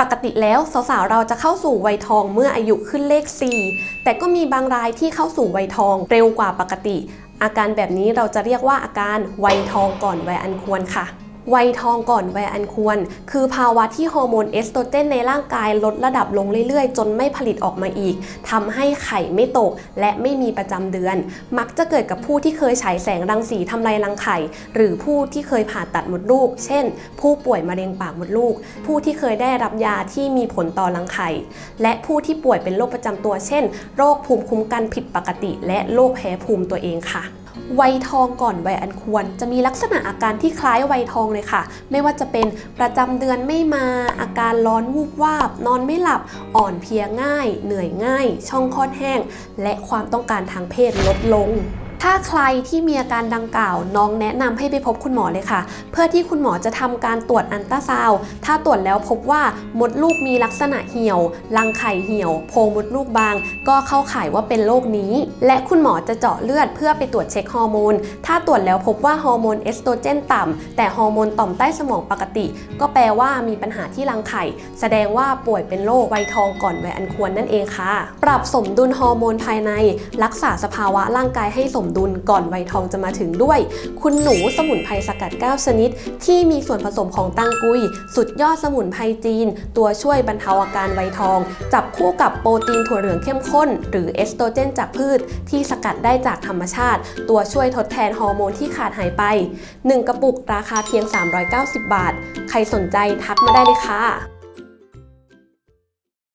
ปกติแล้วสาวๆเราจะเข้าสู่วัยทองเมื่ออายุขึ้นเลข 4 แต่ก็มีบางรายที่เข้าสู่วัยทองเร็วกว่าปกติ อาการแบบนี้เราจะเรียกว่าอาการวัยทองก่อนวัยอันควรค่ะ วัยทองก่อนวัยอันควร คือภาวะที่ฮอร์โมนเอสโตรเจนในร่างกายลดระดับลงเรื่อยๆ จนไม่ผลิตออกมาอีกทำให้ไข่ไม่ตก และไม่มีประจำเดือน มักจะเกิดกับผู้ที่เคยฉายแสงรังสีทำลายรังไข่ หรือผู้ที่เคยผ่าตัดมดลูก เช่น ผู้ป่วยมะเร็งปากมดลูก ผู้ที่เคยได้รับยาที่มีผลต่อรังไข่ และผู้ที่ป่วยเป็นโรคประจำตัว เช่น โรคภูมิคุ้มกันผิดปกติ และโรคแพ้ภูมิตัวเองค่ะ วัยทองก่อนวัยอันควร จะมีลักษณะอาการที่คล้ายวัยทองเลยค่ะ ไม่ว่าจะเป็นประจำเดือนไม่มาอาการร้อนวูบวาบ นอนไม่หลับอ่อนเพลียง่าย เหนื่อยง่าย ช่องคลอดแห้ง และความต้องการทางเพศลดลง ถ้าใครที่มีอาการดังกล่าว น้องแนะนำให้ไปพบคุณหมอเลยค่ะ เพื่อที่คุณหมอจะทำการตรวจอันตราซาวถ้าตรวจแล้วพบว่ามดลูกมีลักษณะเหี่ยว รังไข่เหี่ยว โพรงมดลูกบาง ก็เข้าข่ายว่าเป็นโรคนี้ และคุณหมอจะเจาะเลือดเพื่อไปตรวจเช็คฮอร์โมน ถ้าตรวจแล้วพบว่าฮอร์โมนเอสโตรเจนต่ำแต่ฮอร์โมนต่อมใต้สมองปกติ ก็แปลว่ามีปัญหาที่รังไข่ แสดงว่าป่วยเป็นโรควัยทองก่อนวัยอันควรนั่นเองค่ะ ปรับสมดุลฮอร์โมนภายใน รักษาสภาวะร่างกายให้สมดุลก่อนวัยทองจะมาถึงด้วย คุณหนูสมุนไพรสกัด 9 ชนิด ที่มีส่วนผสมของตังกุย สุดยอดสมุนไพรจีน ตัวช่วยบรรเทาอาการวัยทอง จับคู่กับโปรตีนถั่วเหลืองเข้มข้น หรือเอสโตรเจนจากพืช ที่สกัดได้จากธรรมชาติ ตัวช่วยทดแทนฮอร์โมนที่ขาดหายไป 1 กระปุกราคาเพียง 390 บาท ใครสนใจทักมาได้เลยค่ะ